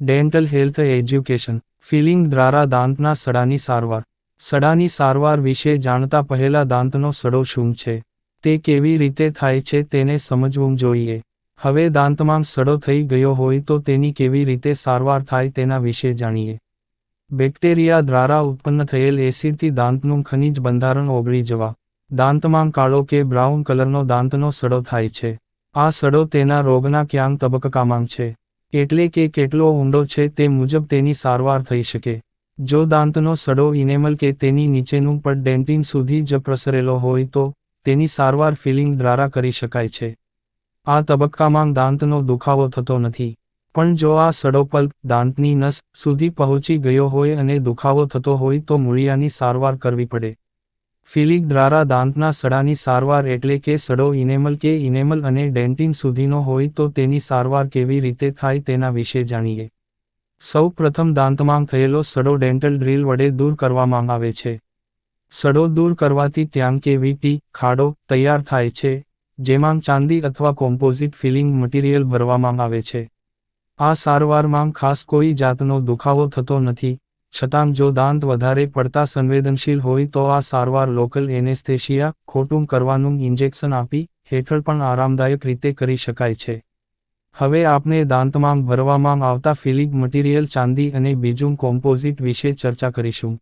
Dental health education feeling દ્વારા દાંતના સડાની સારવાર સડાની સારવાર વિશે જાણતા પહેલા દાંતનો સડો શું છે તે કેવી રીતે થાય છે તેને સમજવું જોઈએ હવે દાંતમાં સડો થઈ ગયો હોય તો તેની કેવી રીતે સારવાર થાય તેના વિશે જાણીએ બેક્ટેરિયા દ્વારા ઉત્પન્ન થયેલ એસિડથી દાંતનું ખનિજ બંધારણ ઓગળી જવા. દાંતમાં કાળો કે બ્રાઉન કલરનો દાંતનો સડો થાય છે. આ સડો તેના રોગના ક્યાંક તબક્કામાં છે. એટલે કે કેટલો ઊંડો છે તે મુજબ તેની સારવાર થઈ શકે. જો દાંતનો સડો ઇનેમલ કે તેની નીચેનું પડ ડેન્ટિન સુધી જ પ્રસરેલો હોય તો, તેની સારવાર ફિલિંગ દ્વારા કરી શકાય છે. આ તબક્કામાં દાંતનો દુખાવો થતો નથી. પણ જો આ સડો પલ્પ દાંતની નસ સુધી પહોંચી ગયો હોય અને દુખાવો થતો હોય તો મૂળિયાની સારવાર કરવી પડે. ફિલિંગ દ્વારા દાંતના સડાની સારવાર એટલે કે સડો ઇનેમલ કે ઇનેમલ અને ડેન્ટિન સુધીનો હોય તો તેની સારવાર કેવી રીતે થાય તેના વિશે જાણીએ. સૌ પ્રથમ દાંતમાં થયેલો સડો ડેન્ટલ ડ્રીલ વડે દૂર કરવામાં આવે છે. સડો દૂર કરવાથી ત્યાં કે વીટી ખાડો તૈયાર થાય છે, જેમાં ચાંદી અથવા કોમ્પોઝિટ ફિલિંગ મટીરિયલ ભરવામાં આવે છે. આ સારવારમાં ખાસ કોઈ જાતનો દુખાવો થતો નથી છતાં જો દાંત વધારે પડતા સંવેદનશીલ હોય તો આ સારવાર લોકલ એનેસ્થેશિયા ખોટું કરવાનું ઇન્જેક્શન આપી હેઠળ પણ આરામદાયક રીતે કરી શકાય છે. હવે આપણે દાંતમાં ભરવામાં આવતા ફિલિંગ મટીરિયલ ચાંદી અને બીજું કોમ્પોઝિટ વિશે ચર્ચા કરીશું.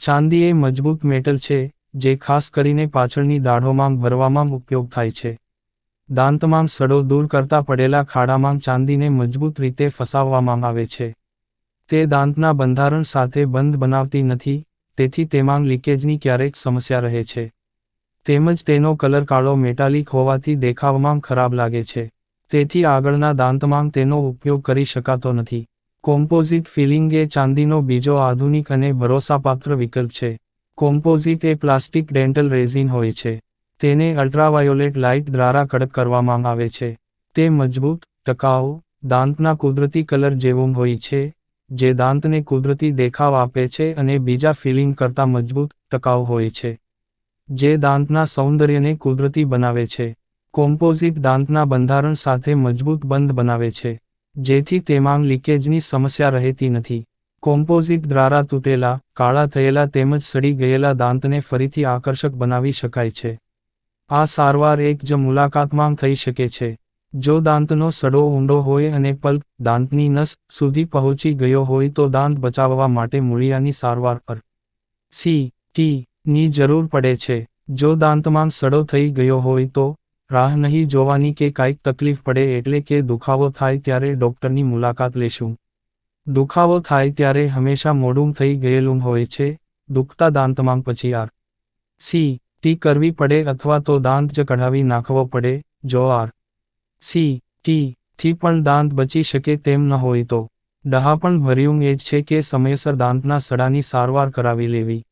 ચાંદી એ મજબૂત મેટલ છે, જે ખાસ કરીને પાછળની દાઢોમાં ભરવામાં ઉપયોગ થાય છે. દાંતમાં સડો દૂર કરતા પડેલા ખાડામાં ચાંદીને મજબૂત રીતે ફસાવવામાં આવે છે. તે દાંતના બંધારણ સાથે બંધ બનાવતી નથી, તેથી તેમાં લીકેજની ક્યારેક સમસ્યા રહે છે. તેમજ તેનો કલર કાળો મેટાલિક હોવાથી દેખાવમાં ખરાબ લાગે છે. તેથી આગળના દાંતમાં તેનો ઉપયોગ કરી શકાતો નથી. કોમ્પોઝિટ ફિલિંગ એ ચાંદીનો બીજો આધુનિક અને ભરોસાપાત્ર વિકલ્પ છે. કોમ્પોઝિટ એ પ્લાસ્ટિક ડેન્ટલ રેઝિન હોય છે. તેને અલ્ટ્રાવાયોલેટ લાઇટ દ્વારા કડક કરવામાં આવે છે. તે મજબૂત, ટકાઉ, દાંતના કુદરતી કલર જેવું હોય છે. જે દાંતને કુદરતી દેખાવ આપે છે અને બીજા ફિલિંગ કરતાં મજબૂત ટકાઉ હોય છે. જે દાંતના સૌંદર્યને કુદરતી બનાવે છે. કોમ્પોઝિટ દાંતના બંધારણ સાથે મજબૂત બંધ બનાવે છે, જેથી તેમાં લીકેજની સમસ્યા રહેતી નથી. કોમ્પોઝિટ દ્વારા તૂટેલા, કાળા થયેલા તેમજ સડી ગયેલા દાંતને ફરીથી આકર્ષક બનાવી શકાય છે. આ સારવાર એક જ મુલાકાતમાં થઈ શકે છે. જો દાંતનો સડો ઊંડો હોય અને પલ્પ દાંતની નસ સુધી પહોંચી ગયો હોય તો દાંત બચાવવા માટે મૂળિયાની સારવાર પર. સી. ટી. ની જરૂર પડે છે. જો દાંતમાં સડો થઈ ગયો હોય તો રાહ નહીં જોવાની કે કાંઈક તકલીફ પડે એટલે કે દુખાવો થાય ત્યારે ડૉક્ટરની મુલાકાત લેશું. દુખાવો થાય ત્યારે હંમેશા મોડું થઈ ગયેલું હોય છે, દુખતા દાંતમાં પછી આર. સી. ટી. કરવી પડે અથવા તો દાંત જ કઢાવી નાખવો પડે, જો આર. સી, ટી, થી પણ દાંત બચી શકે તેમ ન હોય તો. ડહાપણ ભર્યું એ જ છે કે સમયસર દાંતના સડાની સારવાર કરાવી લેવી.